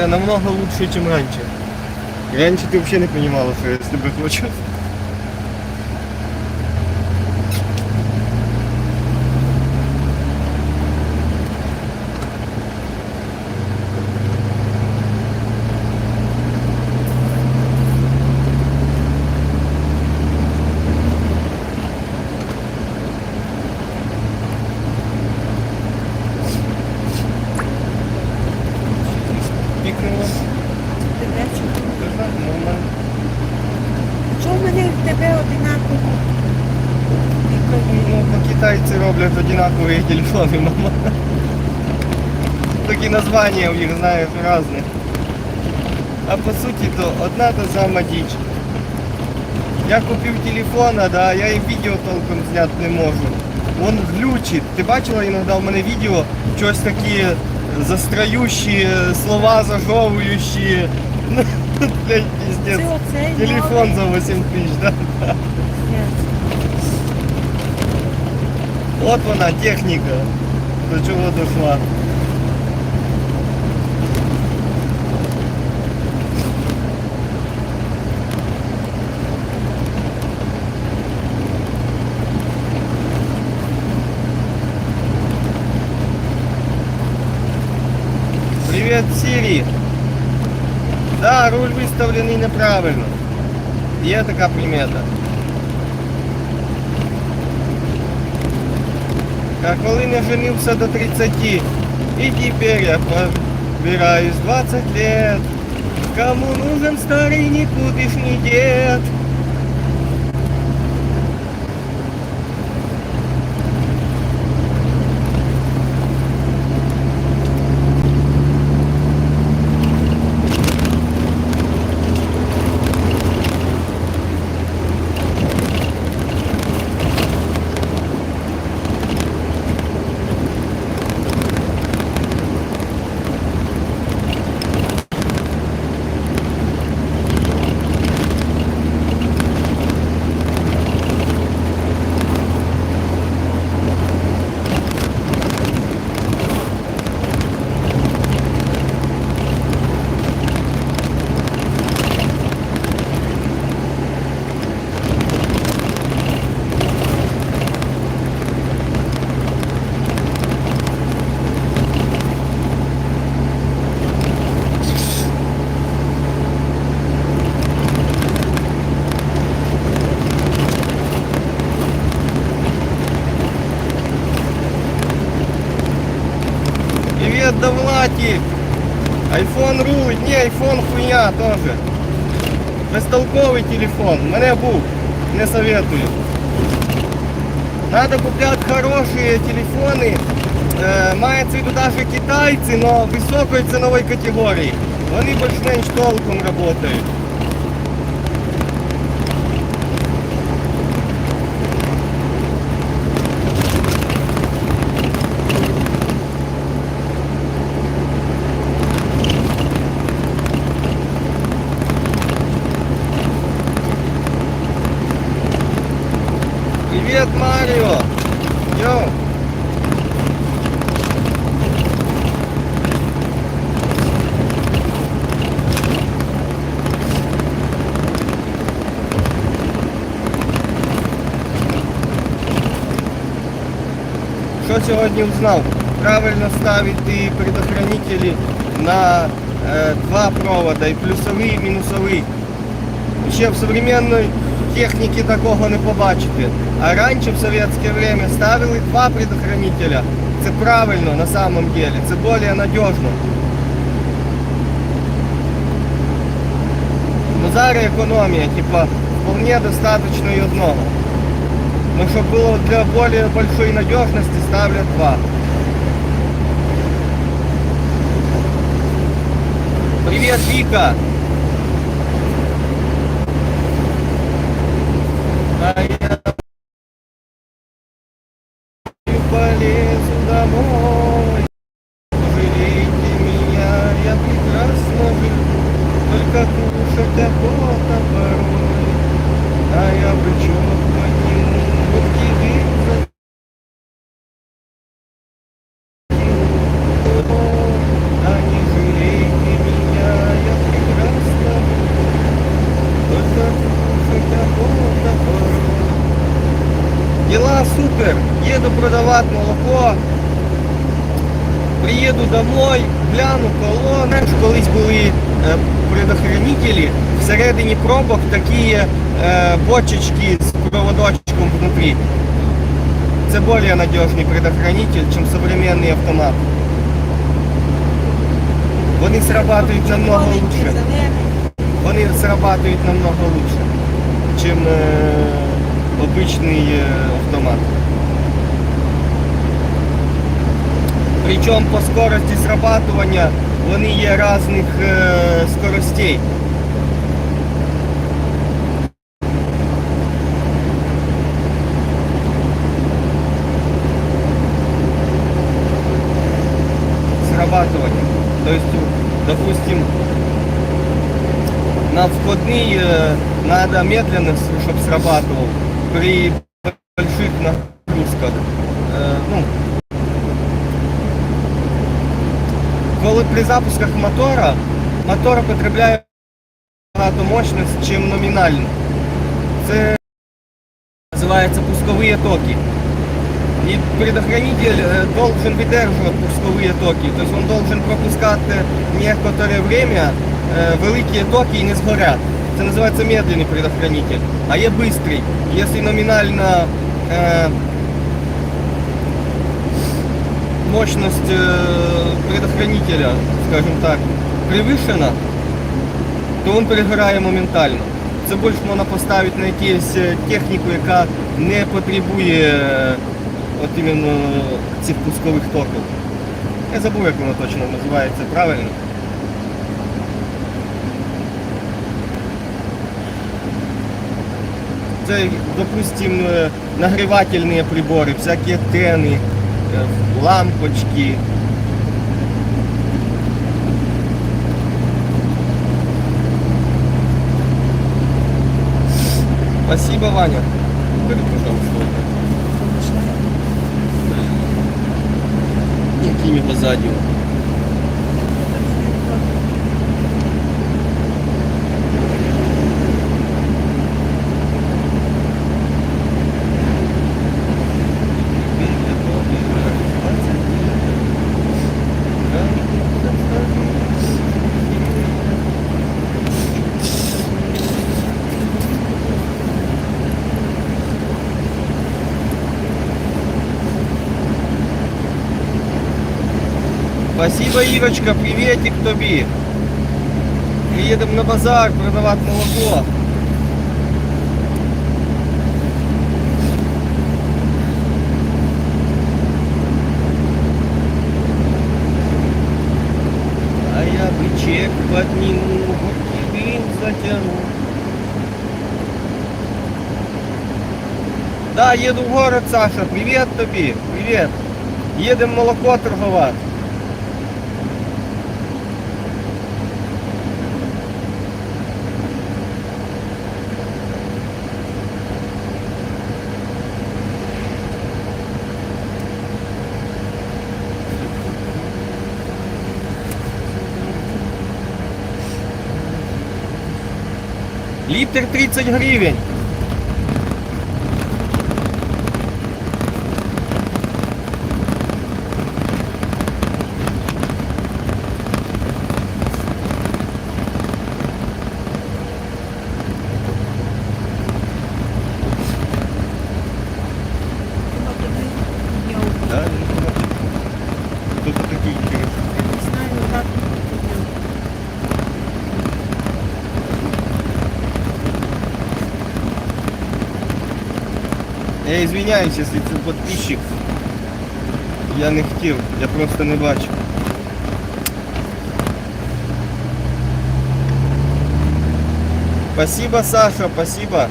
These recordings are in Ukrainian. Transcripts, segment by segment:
Це намного лучше, ніж раніше. Раніше ти взагалі не розуміла, що я з тебе хочу. Ну, бо китайці роблять одинакові телефони, мама. Такі названня у них, знаєш, різні. А по суті то одна та сама діч. Я купив телефона, да, я і відео толком зняти не можу. Он глючить. Ти бачила іноді в мене відео щось такі застрающі, слова зажовуючі. Ну, блядь, Це пиздец. оцей Телефон за новий. 8 тисяч, да? Ні. От вона, техніка. До чого дійшла. Привет, Сири. Да, руль выставленный неправильно. Є така примета. А коли не женився до 30, и теперь я побираюсь 20 лет. Кому нужен старый никудышний дед? Привет, Довлатик! Айфон рулить, не айфон хуйня тоже. Безтолковий телефон, У мене був, не советую. Надо купляти хороші телефони. Е, мається в виду даже китайці, но високої цінової категорії. Вони більш-менш толком працюють. Привет, Марио! Йоу! Що сьогодні узнав? Правильно ставити предохранителі на е, два провода, і плюсовий, і мінусовий. Ще в современной техніці такого не побачите. А раніше в совєтське время ставили два предохранителя. Це правильно на самом деле, це більш надіжно. Ну зараз економія, типа, вполне достаточно і одного. Но щоб було для более большой надежности ставлять два. Привет, Вика! А я полезу домой. Пожалейте меня, я прекрасно живу, только кушать охота порой. А я бычок подниму, вот тебе закину. А не жалейте меня, еду продавать молоко, приїду домой, гляну колони. Колись були е, предохранителі, всередині пробок такі е, бочечки з проводочком внутрі. Це більш надіжний предохранитель, ніж сучасний автомат. Вони срабатують намного лучше. Вони срабатують намного лучше, е, обичний е, автомат. Причому по скорості срабатування вони є різних е, скоростей. Срабатывание. То есть, допустим, на входный э, надо медленно, чтобы срабатывал. При больших нагрузках. Э, ну, при запусках мотора, мотор потребляє багато мощності, чим номінально. Це називається пускові токи. И предохранитель э, должен выдерживать пусковые токи. То есть он должен пропускать э, некоторое время э, великие токи и не сгорят. Это называется медленный предохранитель. А є быстрый. Если номинально э, мощность э, предохранителя, скажем так, превышена, то він перегорає моментально. Це більше можна поставити на якусь е, техніку, яка не потребує е, от іменно цих пускових токів. Я забув, як воно точно називається правильно. Це, допустим, е, нагрівательні прибори, всякі тени, Э, лампочки. Спасибо, Ваня. Говорит, пожалуйста. Никими по заднему. Спасибо, Ирочка, приветик тобі. Ми їдемо на базар продавати молоко. А я бы чек подниму, руки дым затяну. Да, еду в город, Саша. Привет тобі. Привет. Їдемо молоко торгувати. Літр 30 гривень. Я извиняюсь, если ты подписчик. Я не хотів, я просто не бачу. Спасибо, Саша, спасибо.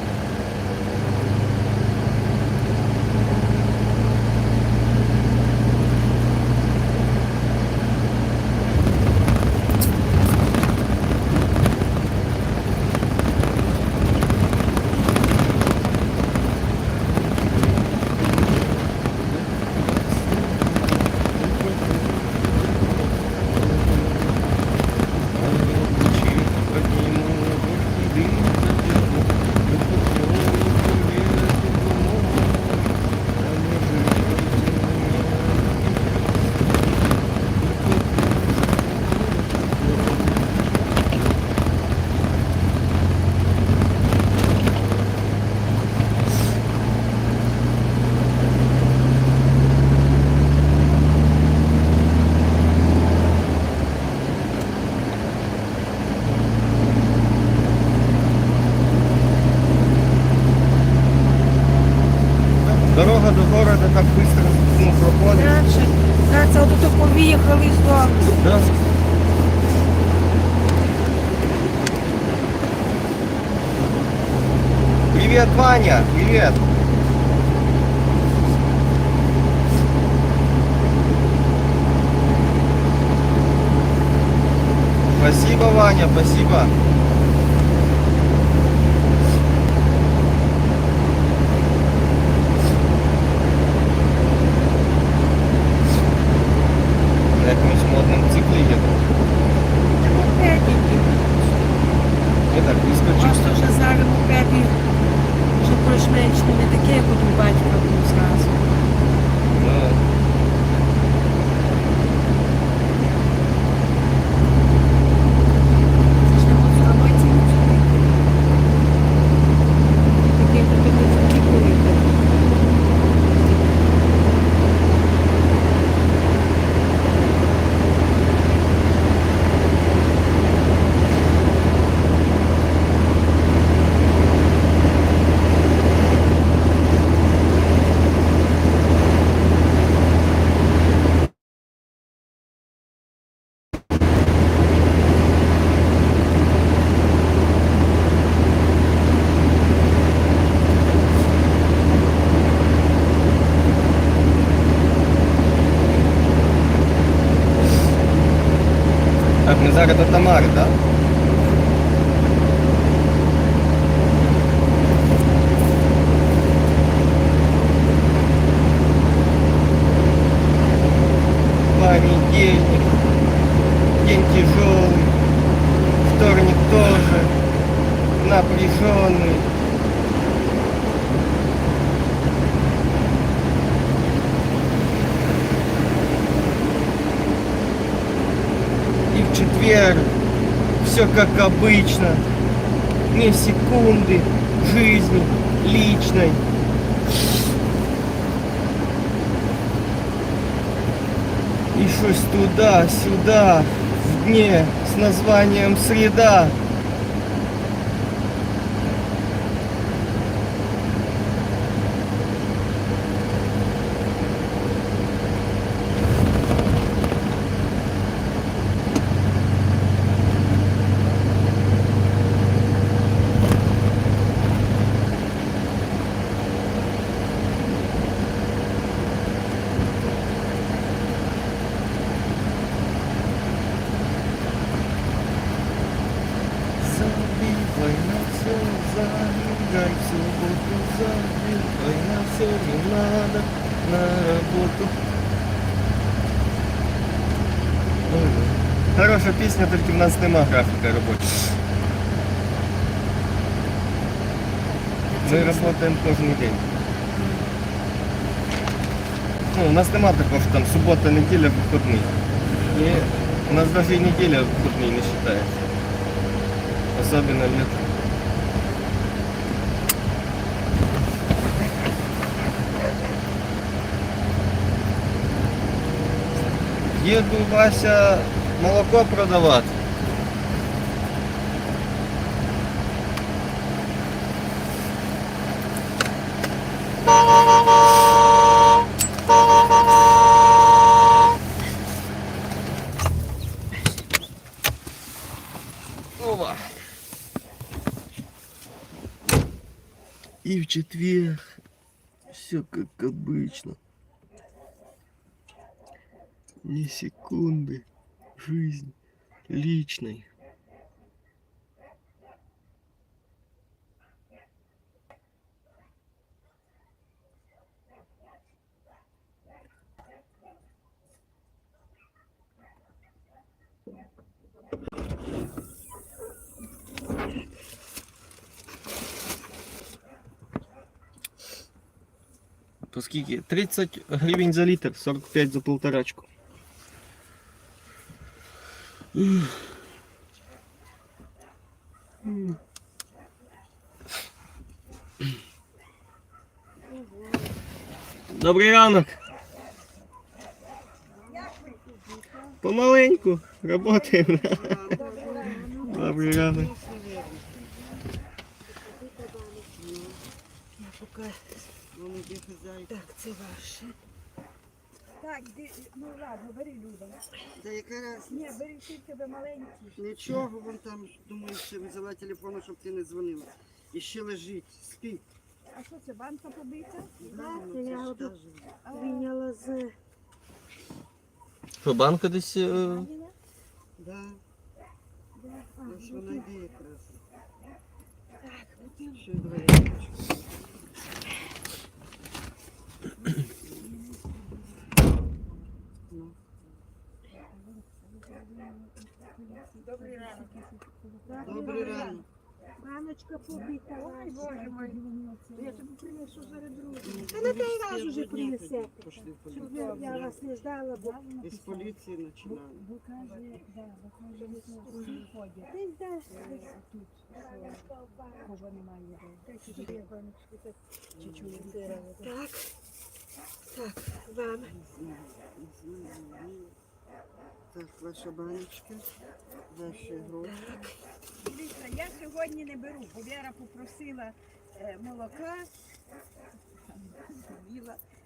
Приїхали з дому. Да? Привет, Ваня! Привет! Спасибо, Ваня, спасибо. Zara to Tamarda. Обычно. Ни секунды жизни личной. И щось туда-сюда, в дне с названием «Среда». Забивай на все, забивай в субботу, забивай на все, не надо на работу. Ой, Хороша пісня, тільки в нас нема графіка робочого. Ми працюємо кожен день. Ну, у нас нема такого, що там субота, неділя, вихідний. І у нас навіть і неділя вихідний не вважається. особенно в метро. Їду Вася молоко продавать. Четверг все как обычно. Ни секунды жизни личной. То скільки? 30 гривень за літр, 45 за полторачку. Добрий ранок. Помаленьку работаємо. Добрий ранок. Я поки... Так, це ваше. Так, ди- ну ладно, бери Люда. Та яка раз? Ні, бери всі в тебе маленькі. Нічого, вон там, думаю, ще взяла телефон, щоб ти не дзвонила. І ще лежить, спить. А що це, банка побита? Да, Так, ну, це я ж ж. прийняла з... Що, банка десь. е? Да, Да. А, ось ну, вона йде якраз. так, от Ще й два Добрий ранок. Добрий ранок. Баночка побита. Ой, боже мой. Я тобі принесу зараз другу. Ну, Та не той раз уже принесе. Щоб я вас не ждала, бо... Із поліції починали. Бо каже, да, бо каже, не всі ходять. Десь десь тут, кого немає. Чуть-чуть. Так, так, вам. Так, ваша баночка, ваші гроші. Дивіться, я сьогодні не беру, бо Віра попросила е, молока.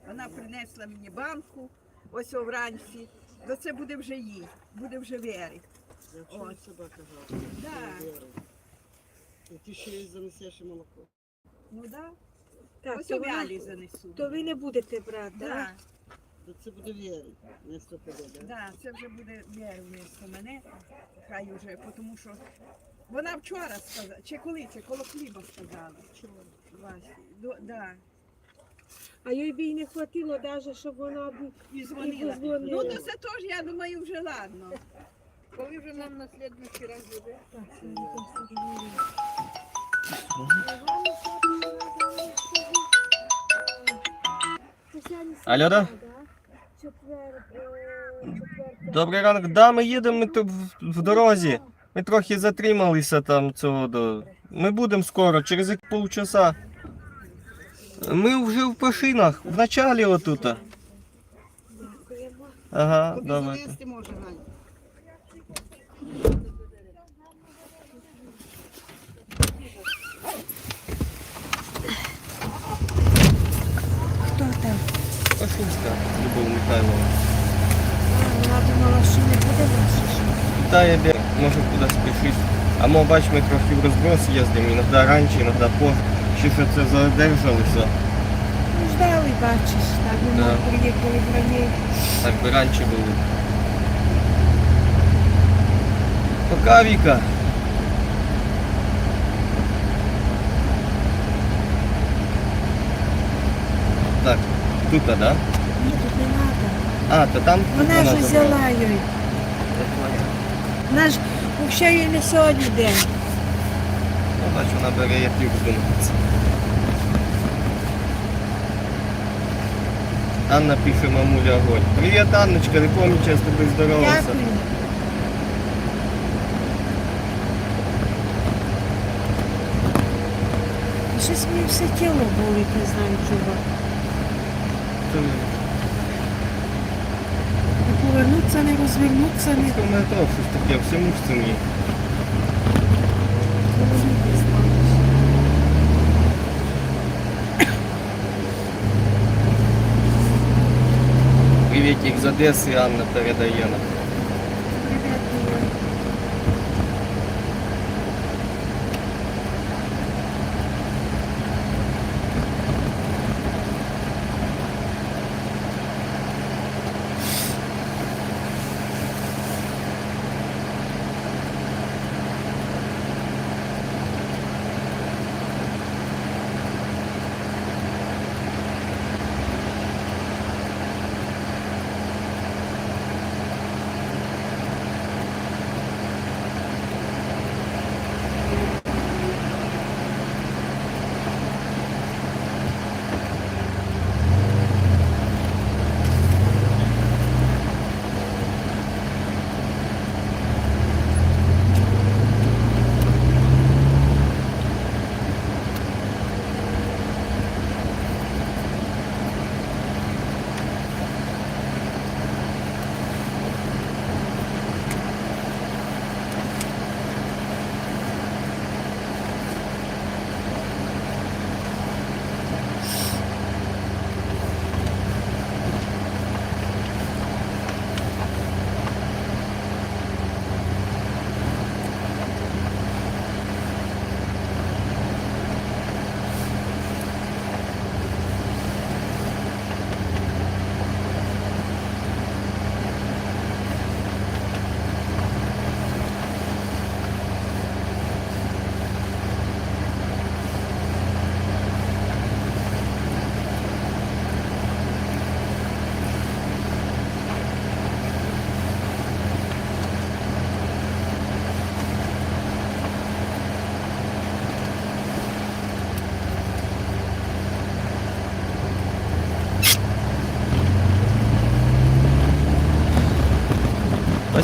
Вона принесла мені банку ось вранці. То це буде вже їй, буде вже Вері. Я От. собака грала. Да. І ти ще й занесеш і молоко. Ну да. Так, ось то, у ви, Вялі занесу. то ви не будете брати, Да, так? То це буде віри, не стопиде, да? да, це вже буде Вера вмісто мене. Хай уже, тому що вона вчора сказала, чи коли це, коло хліба сказала. Васі. До, да. А їй би й не хватило, навіть, щоб вона б І дзвонила. Ну, то це теж, я думаю, вже ладно. Коли вже нам на слідуючий раз буде? Алло, да? Четвер. Добрий ранок. Да, ми їдемо ми тут в, в дорозі. Ми трохи затрималися там цього до. Ми будемо скоро, через як полчаса. Ми вже в Пашинах, в началі отут. Ага, Тобі давай. завести може, Ганя. Хто там? Пашинська, Михайлова. Вона думала, що не буде наша. Та я бе- може кудись спішить. А ми бач, ми трохи в розброс їздимо, іноді раніше, іноді позже. Ще що це задержалися. Ну, ждали, бачиш, так, ми Да. приїхали в раній. Так би раніше були. Пока, Віка. Так, тут, да? Ні, тут не треба. А, то там Вона ж взяла її. Вона ж взагалі не сьогодні день. Ну, бач, вона бере, як люк здумається. Анна пише мамуля огонь. Привіт, Анночка, не пам'ятаю, я з тобою здоровався. Дякую. Щось мені все тіло болить, не знаю чого. Це Не повернуться, не розвернуться, не у щось таке, все мушці мені. стало. Привітик з Одеси, Анна передає нам.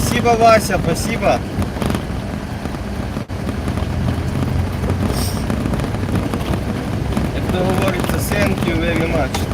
Спасибо, Вася, спасибо. Як то говориться, thank you very much.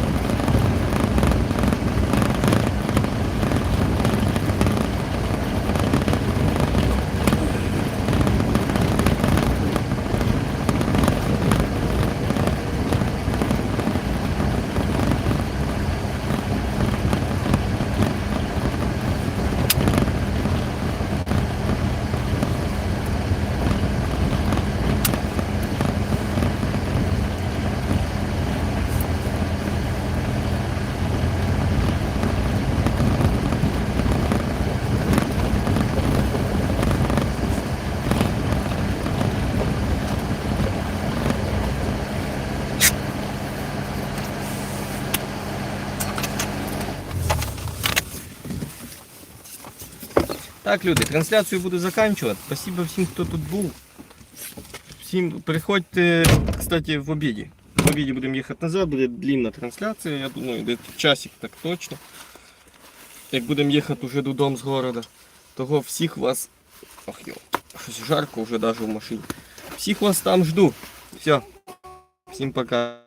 Так, люди, трансляцію буду заканчувати. Спасибо всім, хто тут був. Всім приходьте, кстати, в обіді. В обіді будемо їхати назад, буде длинна трансляція, я думаю, десь часик так точно. Як будемо їхати вже додому з города. Того всіх вас. Ох йо, щось жарко вже навіть в машині. Всіх вас там жду. Все. Всім пока.